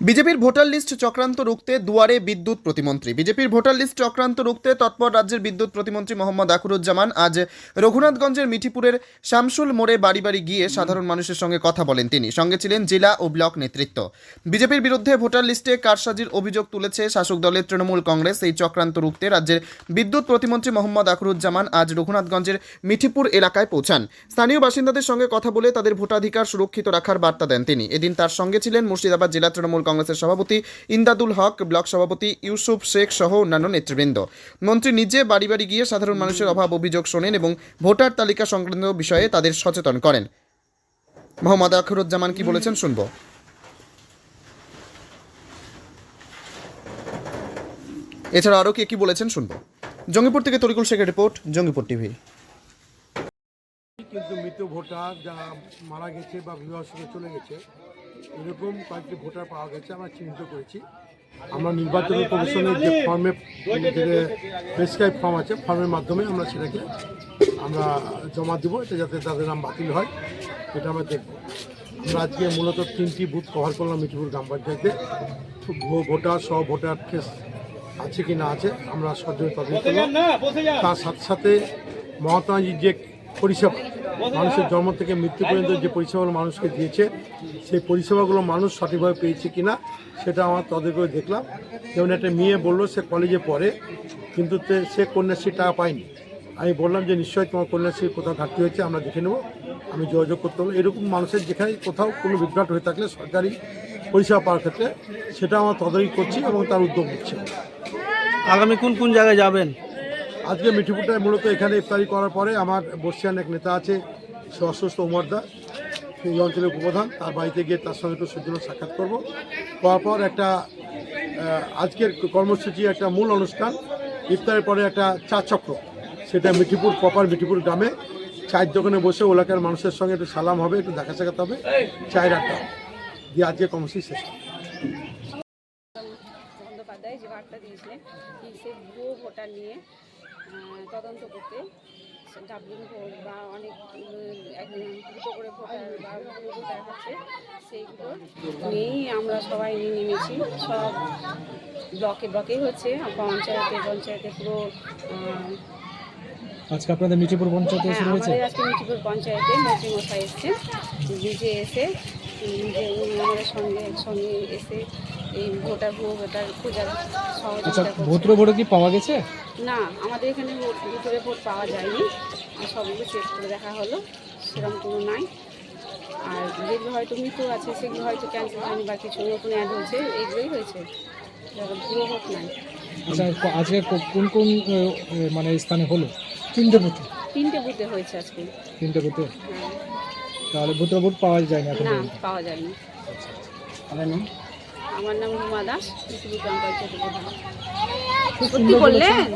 বিজেপির voter list চক্রান্ত রুখতে দুয়ারে বিদ্যুৎ প্রতিমন্ত্রী। বিজেপির ভোটার লিস্ট চক্রান্ত রুখতে তৎপর রাজ্যের বিদ্যুৎ প্রতিমন্ত্রী মোহাম্মদ আখরুজ্জামান আজ রঘুনাথগঞ্জের মিঠিপুরের শামসুল মোড়ে বাড়ি বাড়ি গিয়ে সাধারণ মানুষের সঙ্গে কথা বলেন তিনি। সঙ্গে ছিলেন জেলা ও ব্লক নেতৃত্ব। বিজেপির বিরুদ্ধে ভোটার লিস্টে কারসাজির অভিযোগ তুলেছে শাসক দলের তৃণমূল কংগ্রেস। এই চক্রান্ত রুখতে রাজ্যের বিদ্যুৎ প্রতিমন্ত্রী মোহাম্মদ আখরুজ্জামান আজ রঘুনাথগঞ্জের মিঠিপুর এলাকায় পৌঁছান। স্থানীয় বাসিন্দাদের সঙ্গে কথা বলে তাদের ভোটাধিকার সুরক্ষিত রাখার বার্তা দেন তিনি। এদিন তার সঙ্গে ছিলেন মুর্শিদাবাদ জেলা তৃণমূল কংগ্রেসের সভাপতি ইন্দাদুল হক, ব্লক সভাপতি ইউসুফ শেখ সহ অন্যান্য নেতৃবৃন্দ। মন্ত্রী নিজে বাড়ি বাড়ি গিয়ে সাধারণ মানুষের অভাব অভিযোগ শোনেন এবং ভোটার তালিকা সংক্রান্ত বিষয়ে তাদের সচেতন করেন। মোহাম্মদ আখরুজ্জামান কি বলেছেন শুনব। এছাড়া আরও কে কি বলেছেন শুনব। জঙ্গিপুর থেকে তরিকুল শেখের রিপোর্ট, জঙ্গিপুর টিভি। কিন্তু মৃত ভোটার যারা মারা গেছে বা বিবাহ চলে গেছে এরকম কয়েকটি ভোটার পাওয়া গেছে, আমরা চিহ্নিত করেছি। আমরা নির্বাচন কমিশনের যে ফর্মে প্রেসক্রাইব ফর্ম আছে, ফর্মের মাধ্যমে আমরা সেটাকে আমরা জমা দেবো, এটা যাতে তাদের নাম বাতিল হয়, এটা আমরা দেখব। আমরা আজকে মূলত তিনটি বুথ কভার করলাম মিঠিপুর গ্রাম পঞ্চায়েতে। ভোটার, সহ ভোটার কেস আছে কি না আছে, আমরা সরজনে তদন্ত তার সাথে সাথে মহাত্মা গান্ধীর যে পরিষেবা, মানুষের জন্ম থেকে মৃত্যু পর্যন্ত যে পরিষেবাগুলো মানুষকে দিয়েছে, সেই পরিষেবাগুলো মানুষ সঠিকভাবে পেয়েছে কি না সেটা আমার তদন্ত করে দেখলাম। যেমন একটা মেয়ে বলল, সে কলেজে পড়ে, কিন্তু সে কন্যাশ্রী টাকা পায়নি। আমি বললাম যে, নিশ্চয়ই তোমার কন্যাশ্রী কোথাও ঘাটতি হয়েছে, আমরা দেখে নেব। আমি যোগাযোগ করতে হবে এরকম মানুষের যেখানে কোথাও কোনো বিভ্রাট হয়ে থাকলে সরকারি পরিষেবা পাওয়ার ক্ষেত্রে, সেটা আমার তদারকি করছি এবং তার উদ্যোগ নিচ্ছি। আগামী কোন কোন জায়গায় যাবেন? আজকে মিঠিপুরটায় মূলত এখানে ইফতারি করার পরে আমার বর্ষিয়ান এক নেতা আছে, সে অসুস্থ উমরদা এই অঞ্চলের উপপ্রধান। তার বাড়িতে গিয়ে তার সঙ্গে একটু সৌজন্য সাক্ষাৎ করব। করার পর একটা আজকের কর্মসূচি একটা মূল অনুষ্ঠান। ইফতারের পরে একটা চা চক্র। সেটা মিঠিপুর, প্রপার মিঠিপুর গ্রামে। চায়ের দোকানে বসে এলাকার মানুষের সঙ্গে একটু সালাম হবে, একটু দেখা সাক্ষাৎ হবে, চায়ের আড্ডা দিয়ে আজকে কর্মসূচি শেষ যে বার্তা দিয়েছিলেন ভুয়ো ভোটার নিয়ে তদন্ত করতে। ডাবলিং ভোট বা অনেক দুটো করে ভোটার বা ভোটার আছে সেইগুলো নিয়েই আমরা সবাই নিয়ে নেমেছি। সব ব্লকে ব্লকেই হচ্ছে পঞ্চায়েতে পঞ্চায়েতে পুরো আজকে আপনাদের মিঠিপুর পঞ্চায়েতে হ্যাঁ শুরু হয়েছে? আমাদের আজকে মিঠিপুর পঞ্চায়েতে মন্ত্রী মশাই এসছে নিজে এসে নিজে আমাদের সঙ্গে একসঙ্গে এসে এই ভোটার ভুয়ো ভোটার খোঁজার আচ্ছা সহযোগিতা ভোটর করছে ভোটে কি পাওয়া গেছে? না আমাদের এখানে ভিতরে ভোট পাওয়া যায়নি। আর সবগুলো চেক করে দেখা হলো সেরকম কোনো নাই। আর যেগুলো হয়তো মৃত আছে সেগুলো হয়তো ক্যান্সেল হয়নি বা কিছু নতুন অ্যাড হয়েছে এইগুলোই হয়েছে। ভুয়ো ভোট নাই। আচ্ছা আজকে কোন কোন মানে স্থানে হলো? তিনটে বুথে? তিনটে বুথে হয়েছে আজকে। তিনটে বুথে? হ্যাঁ। তাহলে ভোটার ভোট পাওয়া যায়নি এখন না পাওয়া যায়নি। আমার নাম? আমার নাম রুমা দাস পৃথিবী গ্রাম পঞ্চায়েত প্রধান। সত্যি বললেন